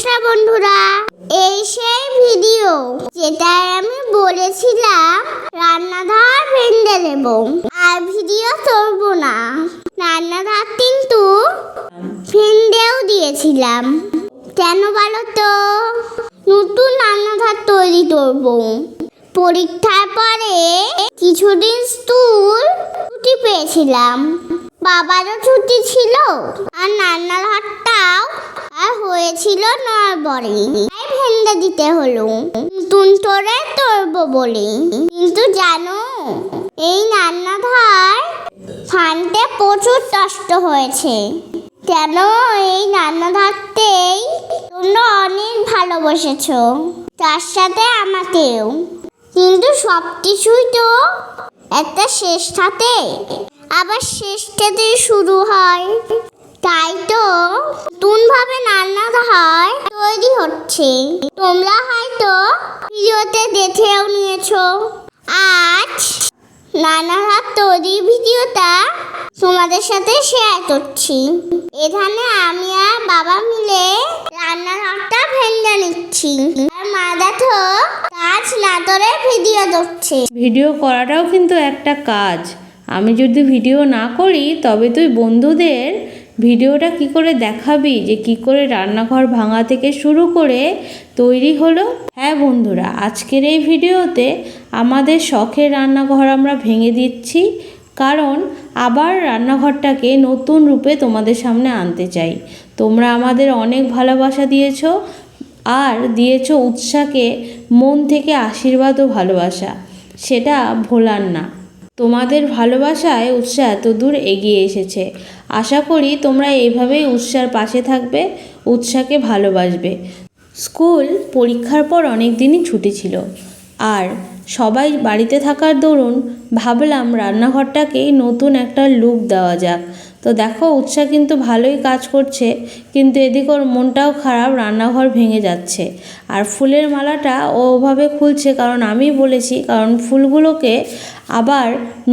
নমস্কার বন্ধুরা, এই সেই ভিডিও যেটায় আমি বলেছিলাম রান্নাঘর ভেঙে দেব, আর ভিডিও করব না। রান্নাঘর কিন্তু ফেন্ডেও দিয়েছিলাম। কেন বলো তো? নতুন রান্নাঘর তৈরি করব। পরীক্ষার পরে কিছুদিন স্কুল ছুটি পেয়েছিলাম। বাবারও ছুটি ছিল আর আর হয়েছিল নরবরে তাই ভেঙে দিতে হলো নতুন করে তরব বলে। কিন্তু জানো, এই রান্নাঘর ফানতে প্রচুর কষ্ট হয়েছে। কেন এই রান্নাঘরতেই তোমরা অনেক ভালোবেসেছো? তার সাথে আমাকেও। কিন্তু সব কিছুই তো একটা শেষ থাকে আবার শেষটাতে শুরু হয়। তাই তো নতুনভাবে রান্নাঘর তৈরি হচ্ছে। তোমরা হয়তো ভিডিওতে দেখেও নিয়েছো। আজ রান্নাঘর তৈরি ভিডিওটা তোমাদের সাথে শেয়ার করছি। এখানে আমি আর বাবা মিলে রান্নাঘরটা ভেঙে নিচ্ছি। আর মা দেখো কাজ না করে ভিডিও করছে ভিডিও করাটাও কিন্তু একটা কাজ। আমি যদি ভিডিও না করি, তবে তুই বন্ধুদের ভিডিওটা কি করে দেখাবি? যে কি করে রান্নাঘর ভাঙা থেকে শুরু করে তৈরি হলো? হ্যাঁ বন্ধুরা, আজকের এই ভিডিওতে আমাদের শখের রান্নাঘর আমরা ভেঙে দিচ্ছি। কারণ আবার রান্নাঘরটাকে নতুন রূপে তোমাদের সামনে আনতে চাই। তোমরা আমাদের অনেক ভালোবাসা দিয়েছ আর দিয়েছ উৎসাহকে মন থেকে আশীর্বাদ ও ভালোবাসা। সেটা ভোলার না। তোমাদের ভালোবাসায় উৎসাহ এত দূর এগিয়ে এসেছে। আশা করি তোমরা এইভাবেই উৎসার পাশে থাকবে, উৎসাহকে ভালোবাসবে। স্কুল পরীক্ষার পর অনেক দিনই ছুটি ছিল। আর সবাই বাড়িতে থাকার দরুন ভাবলাম রান্নাঘরটাকে নতুন একটা লুক দেওয়া যাক। তো দেখো উৎসাহ কিন্তু ভালোই কাজ করছে, কিন্তু এদিক ওর মনটাও খারাপ, রান্নাঘর ভেঙে যাচ্ছে। আর ফুলের মালাটা ওভাবে খুলছে, কারণ আমি বলেছি, কারণ ফুলগুলোকে আবার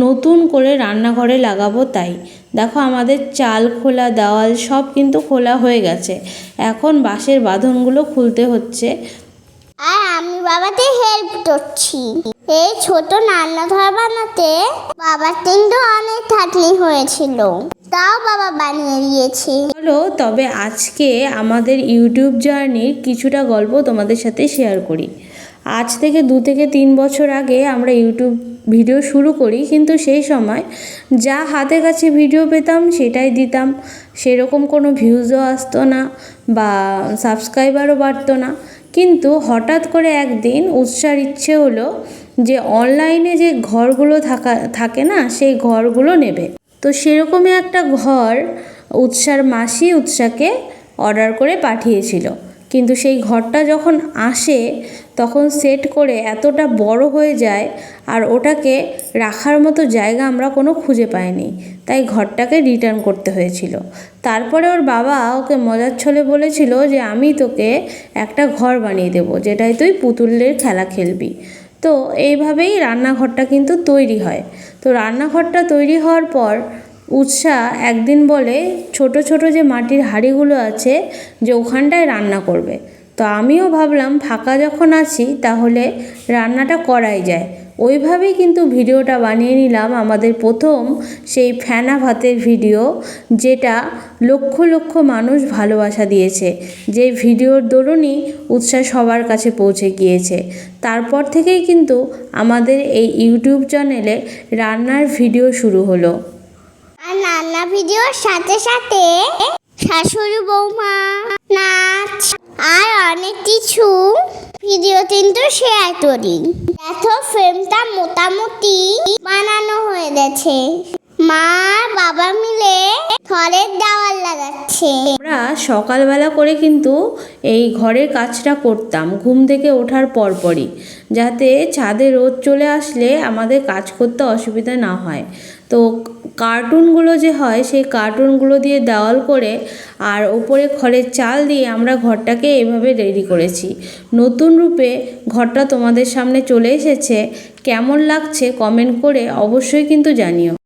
নতুন করে রান্নাঘরে লাগাবো তাই। দেখো, আমাদের চাল খোলা, দেওয়াল সব কিন্তু খোলা হয়ে গেছে। এখন বাঁশের বাঁধনগুলো খুলতে হচ্ছে। আর আমি বাবাকে হেল্প করছি। এই ছোট রান্নাঘর বানাতে বাবার কিন্তু অনেক খাটনি হয়েছিল। তাও বাবা বানিয়ে দিয়েছে। চলো, তবে আজকে আমাদের ইউটিউব জার্নির কিছুটা গল্প তোমাদের সাথে শেয়ার করি। আজ থেকে দু থেকে তিন বছর আগে আমরা ইউটিউব ভিডিও শুরু করি, কিন্তু সেই সময় যা হাতে কাছে ভিডিও পেতাম সেটাই দিতাম। সেরকম কোনো ভিউজও আসতো না বা সাবস্ক্রাইবারও বাড়তো না। কিন্তু হঠাৎ করে একদিন উৎসার ইচ্ছে হলো যে অনলাইনে যে ঘরগুলো থাকা, থাকে না, সেই ঘরগুলো নেবে। তো সেরকমই একটা ঘর উৎসার মাসি উৎসাকে অর্ডার করে পাঠিয়েছিল। কিন্তু সেই ঘরটা যখন আসে, তখন সেট করে এতটা বড় হয়ে যায় আর ওটাকে রাখার মতো জায়গা আমরা কোনো খুঁজে পাইনি। তাই ঘরটাকে রিটার্ন করতে হয়েছিল। তারপরে ওর বাবা ওকে মজার ছলে বলেছিল যে, আমি তোকে একটা ঘর বানিয়ে দেবো যেটাই তুই পুতুলের খেলা খেলবি। তো এইভাবেই রান্নাঘরটা কিন্তু তৈরি হয়। তো রান্নাঘরটা তৈরি হওয়ার পর উৎসাহ একদিন বলে, ছোট ছোট যে মাটির হাঁড়িগুলো আছে, যে ওখানটায় রান্না করবে। তো আমিও ভাবলাম, ফাঁকা যখন আছি, তাহলে রান্নাটা করাই যায়। ওইভাবেই কিন্তু ভিডিওটা বানিয়ে নিলাম। আমাদের প্রথম সেই ফেনা ভাতের ভিডিও, যেটা লক্ষ লক্ষ মানুষ ভালোবাসা দিয়েছে, যে ভিডিওর দরুনই উৎসাহ সবার কাছে পৌঁছে গিয়েছে। তারপর থেকেই কিন্তু আমাদের এই ইউটিউব চ্যানেলে রান্নার ভিডিও শুরু হলো। আর রান্না ভিডিওর সাথে সাথে শাশুড়ি বৌমা, নাচ আর অনেক কিছু ভিডিও কিন্তু শেয়ার করি। দেখো ফ্রেমটা মোটামুটি বানানো হয়ে গেছে। মা, বাবা মিলে ঘরের দেওয়াল লাগাচ্ছে। আমরা সকালবেলা করে কিন্তু এই ঘরের কাজটা করতাম, ঘুম থেকে ওঠার পরপরই, যাতে ছাদে রোদ চলে আসলে আমাদের কাজ করতে অসুবিধা না হয়। তো কার্টুনগুলো যে হয়, সেই কার্টুনগুলো দিয়ে দেওয়াল করে আর ওপরে খড়ের চাল দিয়ে আমরা ঘরটাকে এভাবে রেডি করেছি। নতুন রূপে ঘরটা তোমাদের সামনে চলে এসেছে। কেমন লাগছে কমেন্ট করে অবশ্যই কিন্তু জানিও।